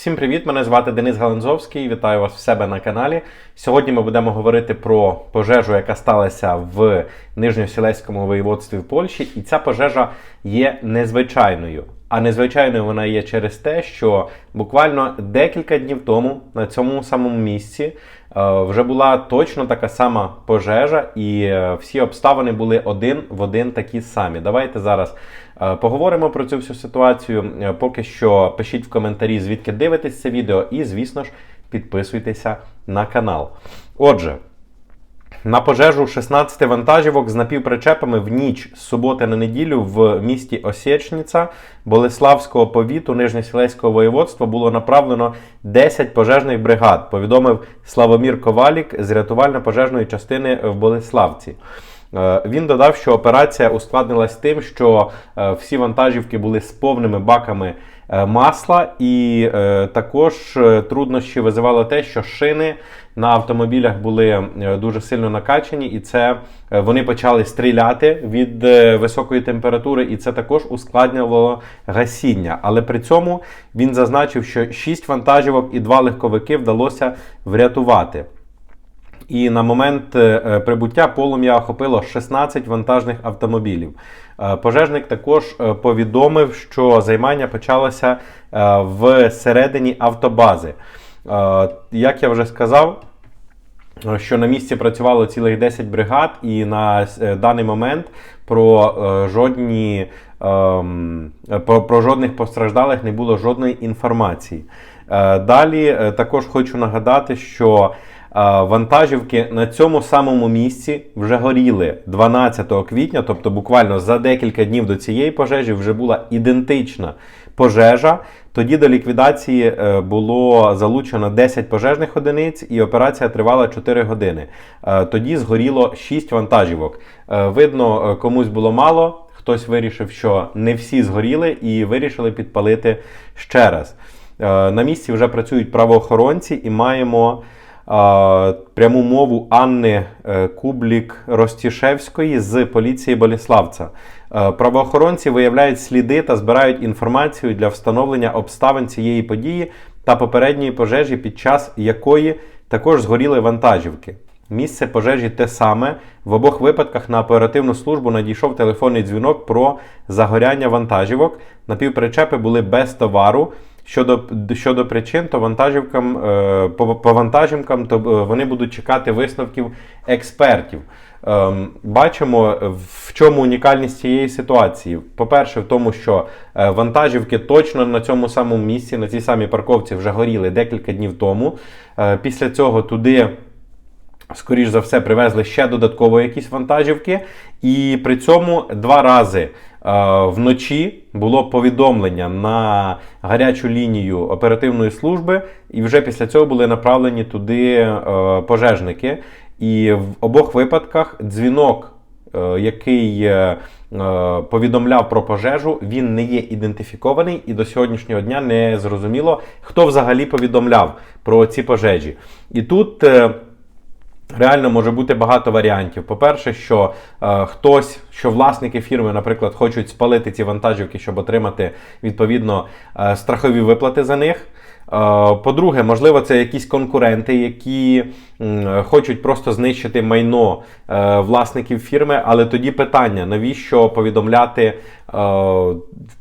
Всім привіт! Мене звати Денис Галанзовський. Вітаю вас в себе на каналі. Сьогодні ми будемо говорити про пожежу, яка сталася в Нижньосілеському воєводстві в Польщі. І ця пожежа є незвичайною. А незвичайною вона є через те, що буквально декілька днів тому на цьому самому місці е, вже була точно така сама пожежа, і е, всі обставини були один в один такі самі. Давайте зараз е, поговоримо про цю всю ситуацію. Поки що пишіть в коментарі, звідки дивитесь це відео, і, звісно ж, підписуйтеся на канал. Отже. На пожежу 16 вантажівок з напівпричепами в ніч з суботи на неділю в місті Осєчниця Болеславського повіту Нижньосілеського воєводства було направлено 10 пожежних бригад, повідомив Славомір Ковалік з рятувально-пожежної частини в Болеславці. Е, Він додав, що операція ускладнилась тим, що е, всі вантажівки були з повними баками е, масла, і також труднощі визивало те, що шини на автомобілях були дуже сильно накачані, і це вони почали стріляти від високої температури, і це також ускладнювало гасіння. Але при цьому він зазначив, що 6 вантажівок і 2 легковики вдалося врятувати. І на момент е, прибуття полум'я охопило 16 вантажних автомобілів. Е, Пожежник також е, повідомив, що займання почалося е, в середині автобази. Е, Як я вже сказав, е, що на місці працювало цілих 10 бригад, і на е, даний момент про е, жодні ем, про, про жодних постраждалих не було жодної інформації. Е, Далі е, також хочу нагадати, що е, вантажівки на цьому самому місці вже горіли 12 квітня, тобто буквально за декілька днів до цієї пожежі вже була ідентична пожежа. Тоді до ліквідації е, було залучено 10 пожежних одиниць, і операція тривала 4 години. Е, Тоді згоріло 6 вантажівок. Е, Видно, комусь було мало. Хтось вирішив, що не всі згоріли, і вирішили підпалити ще раз. На місці вже працюють правоохоронці, і маємо пряму мову Анни е, Кублік Ростішевської з поліції Боліславця. Е, Правоохоронці виявляють сліди та збирають інформацію для встановлення обставин цієї події та попередньої пожежі, під час якої також згоріли вантажівки. Місце пожежі те саме. В обох випадках на оперативну службу надійшов телефонний дзвінок про загоряння вантажівок. Напівпричепи були без товару. Щодо, щодо причин, то вантажівкам, е, по, по вантажівкам то е, вони будуть чекати висновків експертів. Ем, Бачимо, в чому унікальність цієї ситуації. По-перше, в тому, що е, вантажівки точно на цьому самому місці, на цій самій парковці вже горіли декілька днів тому. Після цього туди скоріш за все, привезли ще додатково якісь вантажівки, і при цьому два рази е, вночі було повідомлення на гарячу лінію оперативної служби, і вже після цього були направлені туди е, пожежники. І в обох випадках дзвінок, е, який повідомляв про пожежу, він не є ідентифікований, і до сьогоднішнього дня не зрозуміло, хто взагалі повідомляв про ці пожежі. І тут. Реально може бути багато варіантів. По-перше, що е, хтось, що власники фірми, наприклад, хочуть спалити ці вантажівки, щоб отримати відповідно е, страхові виплати за них. Е, по-друге, можливо, це якісь конкуренти, які хочуть просто знищити майно е, власників фірми. Але тоді питання: навіщо повідомляти е,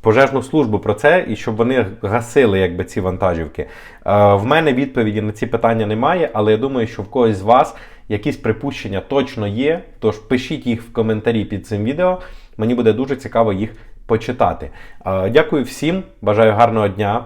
пожежну службу про це і щоб вони гасили якби ці вантажівки? В мене відповіді на ці питання немає, але я думаю, що в когось з вас якісь припущення точно є. Тож пишіть їх в коментарі під цим відео. Мені буде дуже цікаво їх почитати. Дякую всім, бажаю гарного дня